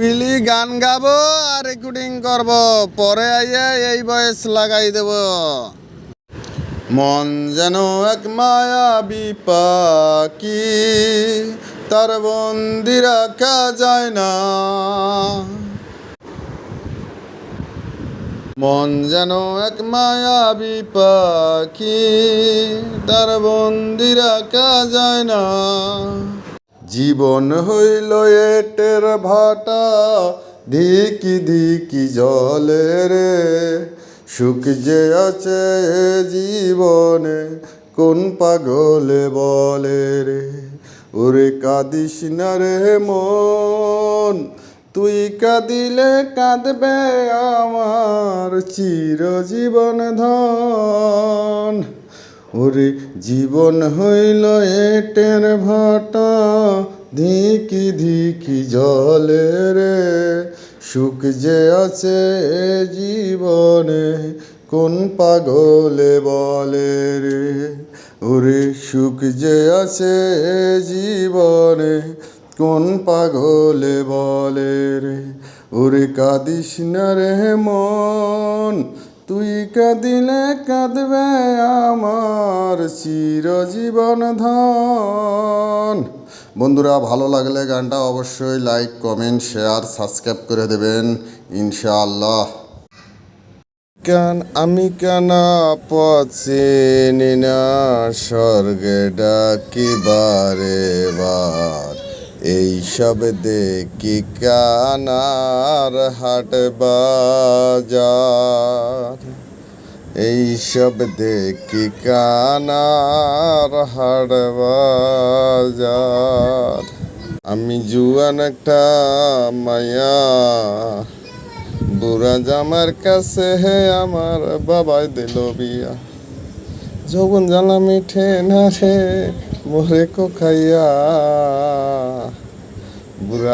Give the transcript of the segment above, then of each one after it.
পিলি গান গাবো আর রেকর্ডিং করব। পরে আইয়ে এই বয়স লাগাই দেব। মন যেন এক মায়াবী পাখি তার বন্দি রাখা যায় না। মন যেন এক মায়াবী পাখি তার বন্দি রাখা যায় না। জীবন হইল এটের ভাটা, ধিকি ধিকি জলে রে। সুখ যে আছে জীবনে, কোন পাগলে বলে রে? ওরে কাঁদিস না রে মন, তুই কাঁদিলে কাঁদবে আমার চিরজীবন ধন। ওরে জীবন হইল এটের ভাটা, ধিকি ধিকি জলে রে। সুখ যে আছে এ জীবনে, কোন পাগলে বলে রে? ওরে সুখ যে আছে এ জীবনে, কোন পাগলে বলে রে? ওরে কাঁদিস না রে মন তুই কাঁদিলে কাঁদবে আমার চিরজীবন ধন। বন্ধুরা, ভালো লাগলে গানটা অবশ্যই লাইক কমেন্ট শেয়ার সাবস্ক্রাইব করে দেবেন, ইনশাআল্লাহ। কেন আমি কেন পচিনি না স্বর্গে ডাকি বারে বার। এইসব দেখি কানার হাট বাজার? এইসব দেখি কানার হাট বাজার? আমি জুয়ান একটা মায়া, বুড়া জামার কাছে হে আমার বাবাই দিল বিয়া। যৌবন জ্বালা মিঠে না রে মোরে কো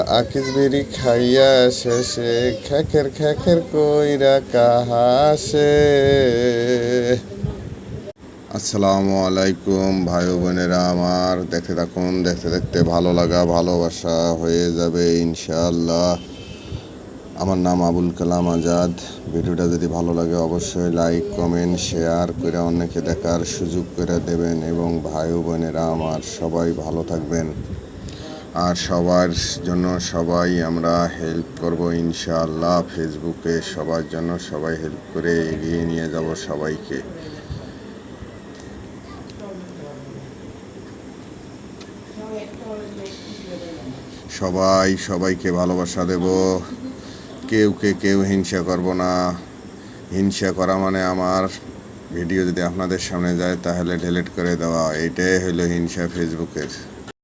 বুড়া আকিস বেরি খাইয়া শেষে খেকের খেকের কইরা কাহাসে আসসালামু আলাইকুম ভাই বোনেরা আমার। দেখতে থাকুন, দেখতে দেখতে ভালো লাগা, ভালোবাসা হয়ে যাবে ইনশাআল্লাহ। আমার নাম আবুল কালাম আজাদ। ভিডিওটা যদি ভালো লাগে অবশ্যই লাইক, কমেন্ট, শেয়ার করে অনেকে দেখার সুযোগ করে দেবেন। এবং ভাই বোনেরা আমার সবাই ভালো থাকবেন। আর সবার জন্য সবাই আমরা হেল্প করব ইনশাআল্লাহ। ফেসবুকে সবার জন্য সবাই হেল্প করে এগিয়ে নিয়ে যাব সবাইকে। সবাই সবাইকে ভালোবাসা দেব। কেউকে কেউ হিংসা করব না। হিংসা করা মানে আমার ভিডিও যদি আপনাদের সামনে যায় তাহলে ডিলিট করে দেওয়া। এটাই হলো হিংসা ফেসবুকের